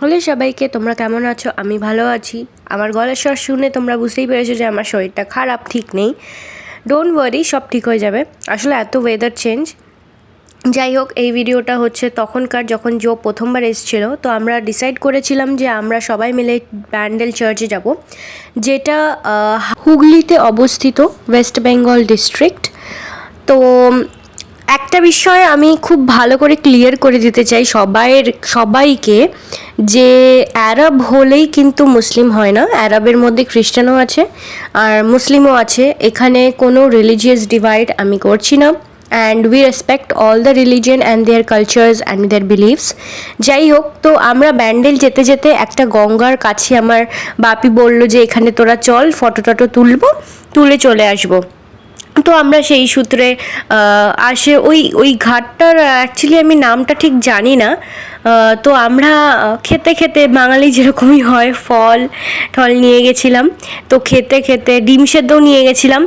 হলে সবাইকে, তোমরা কেমন আছো? আমি ভালো আছি। আমার গলার স্বর শুনে তোমরা বুঝতেই পেরেছ যে আমার শরীরটা খারাপ, ঠিক নেই। ডোন্ট ওয়ারি সব ঠিক হয়ে যাবে। আসলে এত ওয়েদার চেঞ্জ যাই হোক, এই ভিডিওটা হচ্ছে তখনকার যখন জো প্রথমবার এসেছিল, তো আমরা ডিসাইড করেছিলাম যে আমরা সবাই মিলে ব্যান্ডেল চার্চে যাব, যেটা হুগলিতে অবস্থিত ওয়েস্ট বেঙ্গল ডিস্ট্রিক্ট তো, একটা বিষয় আমি খুব ভালো করে ক্লিয়ার করে দিতে চাই সবাইয়ের, সবাইকে যে অ্যারাব হলেই কিন্তু মুসলিম হয় না। অ্যারাবের মধ্যে খ্রিস্টানও আছে আর মুসলিমও আছে। এখানে কোনো রিলিজিয়াস ডিভাইড আমি করছি না। And we respect all the religion and their cultures and their beliefs যাই হোক, তো আমরা ব্যান্ডেল যেতে যেতে একটা গঙ্গার কাছে আমার বাপি বলল যে, এখানে তোরা চল ফটো টটো তুলবো, তুলে চলে আসব। তো আমরা সেই সূত্রে আসে ওই ওই ঘাটটার অ্যাকচুয়ালি আমি নামটা ঠিক জানি না। তো আমরা খেতে খেতে বাঙালি যেরকমই হয়, ফল, টল নিয়ে গেছিলাম। তো খেতে খেতে ডিম সেদ্ধও নিয়ে গেছিলাম।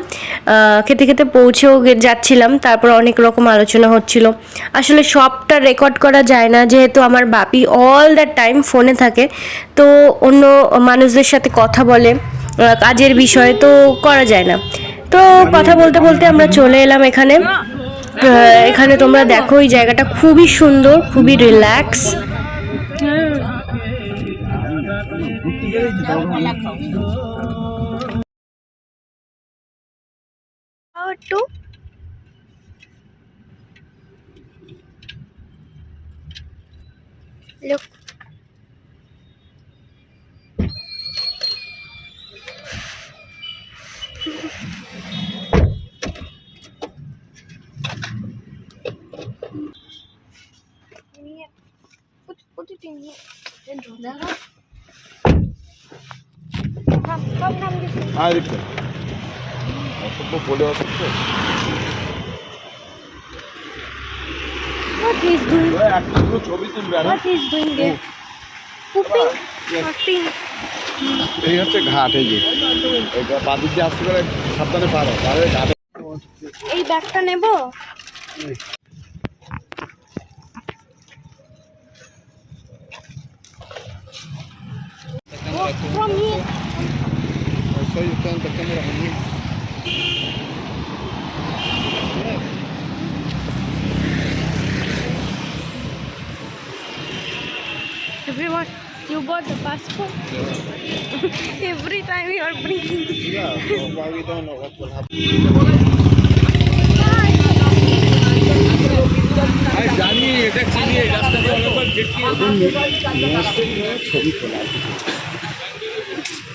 খেতে খেতে পৌঁছেও যাচ্ছিলাম। তারপর অনেক রকম আলোচনা হচ্ছিল। আসলে সবটা রেকর্ড করা যায় না, যেহেতু আমার বাপি অল দ্য টাইম ফোনে থাকে। তো অন্য মানুষদের সাথে কথা বলে কাজের বিষয়ে তো করা যায় না। তো কথা বলতে বলতে আমরা চলে এলাম এখানে। এখানে তোমরা দেখো এই জায়গাটা খুবই সুন্দর, খুবই relax Look. Put, put it in here. Then draw that. Come, come, come this way. হ্যাঁ দেখতে অসভ্য বলে অসভ্য What he's doing? একটা দুটো ছবি তুলবে? এই হচ্ছে ঘাট এই যে এটা বাদিক দিয়ে আসতে পারে সাবধানে পারো ঘাটে এই ব্যাগটা নেব? From here So you turn the camera on me. everyone you bought the passport Yeah. every time you are bringing Yeah, so why we don't know what will happen. জানি এটা চিনি রাস্তাটা অনেকবার গেছি ছবি তোলা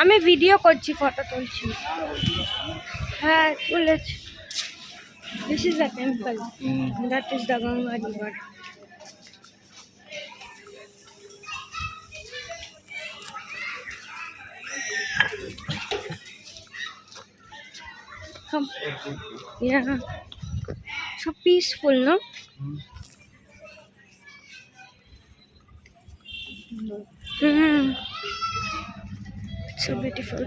আমি ভিডিও করছি ফটো তুলছি। হ্যাঁ তুলেছি। This is a temple that is the peaceful, no? Mm. It's so beautiful.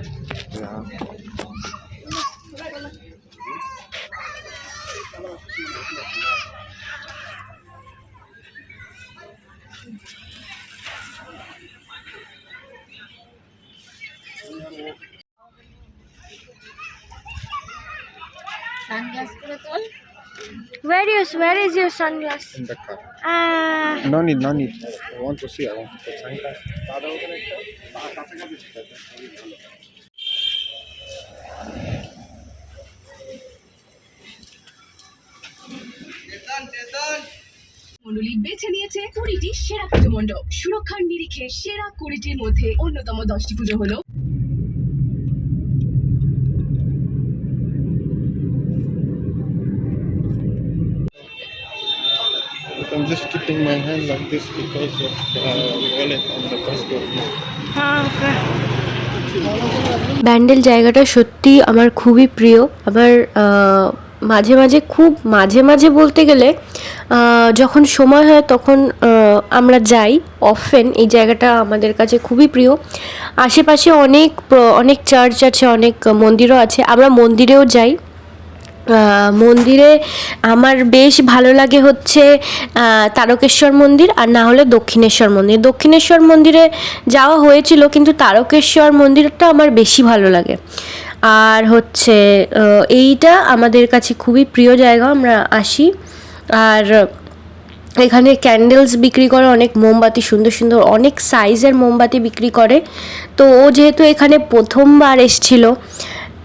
Where is where is your sunglass? In the car. Ah, No need, no need. I want to see. I want to put sunglass. মন্ডলী বেছে নিয়েছে কুড়িটি সেরা পুজো মণ্ডপ। সুরক্ষার নিরিখে সেরা কুড়িটির মধ্যে অন্যতম দশটি পুজো হলো I'm just keeping my hand like this because of the wallet and the passport. Ah, okay. Bandel জায়গাটা সত্যি আমার খুবই প্রিয়। আমার মাঝে মাঝে খুব মাঝে মাঝে বলতে গেলে যখন সময় হয় তখন আমরা যাই অফেন এই জায়গাটা আমাদের কাছে খুবই প্রিয়। আশেপাশে অনেক অনেক চার্চ আছে অনেক মন্দিরও আছে। আমরা মন্দিরেও যাই। মন্দিরে আমার বেশ ভালো লাগে হচ্ছে তারকেশ্বর মন্দির আর না হলে দক্ষিণেশ্বর মন্দির। দক্ষিণেশ্বর মন্দিরে যাওয়া হয়েছিল কিন্তু তারকেশ্বর মন্দিরটা আমার বেশি ভালো লাগে। আর হচ্ছে এইটা আমাদের কাছে খুবই প্রিয় জায়গা, আমরা আসি। আর এখানে ক্যান্ডেলস বিক্রি করে অনেক মোমবাতি, সুন্দর সুন্দর অনেক সাইজের মোমবাতি বিক্রি করে। তো ও যেহেতু এখানে প্রথমবার এসছিল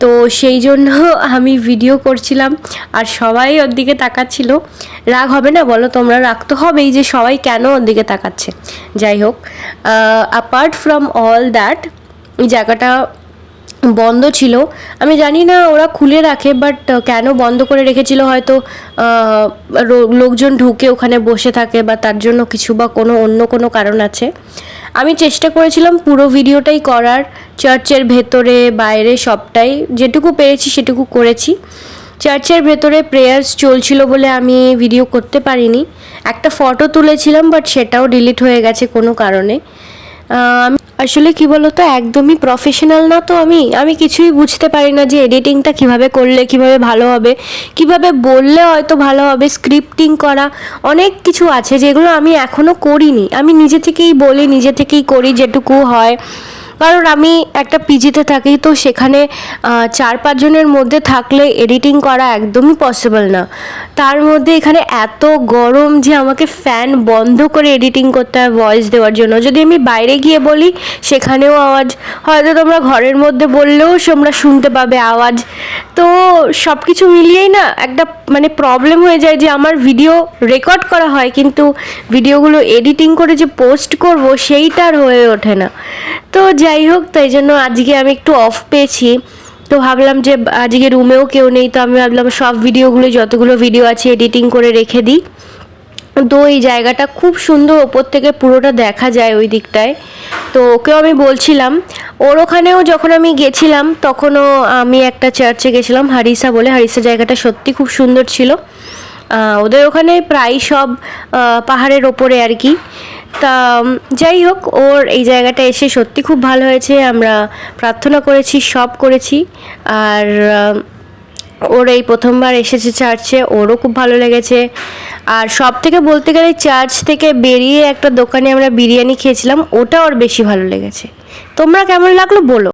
তো সেই জন্য আমি ভিডিও করছিলাম, আর সবাই ওর দিকে তাকাচ্ছিল। রাগ হবে না বলো, তোমরা রাগ তো হবেই যে সবাই কেন ওর দিকে তাকাচ্ছে। যাই হোক অ্যাপার্ট ফ্রম অল দ্যাট ওই জায়গাটা বন্ধ ছিল। আমি জানি না ওরা খুলে রাখে বাট কেন বন্ধ করে রেখেছিল হয়তো লোকজন ঢুকে ওখানে বসে থাকে বা তার জন্য কিছু বা কোনো অন্য কোনো কারণ আছে। আমি চেষ্টা করেছিলাম পুরো ভিডিওটাই করার, চার্চের ভেতরে, বাইরে সবটাই, যেটুকু পেরেছি সেটুকু করেছি। চার্চের ভেতরে প্রেয়ার্স চলছিল বলে আমি ভিডিও করতে পারিনি। একটা ফটো তুলেছিলাম বাট সেটাও ডিলিট হয়ে গেছে কোনো কারণে। আসলে কি বলতো, একদমই প্রফেশনাল না তো আমি। আমি কিছুই বুঝতে পারি না যে এডিটিংটা কীভাবে করলে কীভাবে ভালো হবে। কীভাবে বললে হয়তো ভালো হবে স্ক্রিপ্টিং করা, অনেক কিছু আছে যেগুলো আমি এখনও করিনি। আমি নিজে থেকেই বলি, নিজে থেকেই করি যেটুকু হয়। কারণ আমি একটা পিজিতে থাকি, তো সেখানে চার পাঁচজনের মধ্যে থাকলে এডিটিং করা একদমই পসিবল না। তার মধ্যে এখানে এত গরম যে আমাকে ফ্যান বন্ধ করে এডিটিং করতে হয় ভয়েস দেওয়ার জন্য। যদি আমি বাইরে গিয়ে বলি, সেখানেও আওয়াজ, হয়তো তোমরা ঘরের মধ্যে বললেও তোমরা শুনতে পাবে আওয়াজ। তো সব কিছু মিলিয়েই না একটা মানে প্রবলেম হয়ে যায় যে আমার ভিডিও রেকর্ড করা হয়, কিন্তু ভিডিওগুলো এডিটিং করে যে পোস্ট করব, সেইটা আর হয়ে ওঠে না। তো যাই হোক, তাই জন্য আজকে আমি একটু অফ পেয়েছি। তো ভাবলাম যে, আজকে রুমেও কেউ নেই, তো আমি ভাবলাম সব ভিডিওগুলো যতগুলো ভিডিও আছে এডিটিং করে রেখে দিই। তো এই জায়গাটা খুব সুন্দর, ওপর থেকে পুরোটা দেখা যায় ওই দিকটায়। তো ওকেও আমি বলছিলাম, ওর ওখানেও যখন আমি গেছিলাম, তখনও আমি একটা চার্চে গেছিলাম, হারিসা বলে। হারিসা জায়গাটা সত্যি খুব সুন্দর ছিল। ওদের ওখানে প্রায় সব পাহাড়ের ওপরে আর কি। তা যাই হোক, ওর এই জায়গাটা এসে সত্যি খুব ভালো হয়েছে। আমরা প্রার্থনা করেছি, সব করেছি। আর ওর এই প্রথমবার এসেছে চার্চে, ওরও খুব ভালো লেগেছে। আর সব থেকে বলতে গেলে চার্চ থেকে বেরিয়ে একটা দোকানে আমরা বিরিয়ানি খেয়েছিলাম, ওটা ওর বেশি ভালো লেগেছে। তোমরা কেমন লাগল বলো।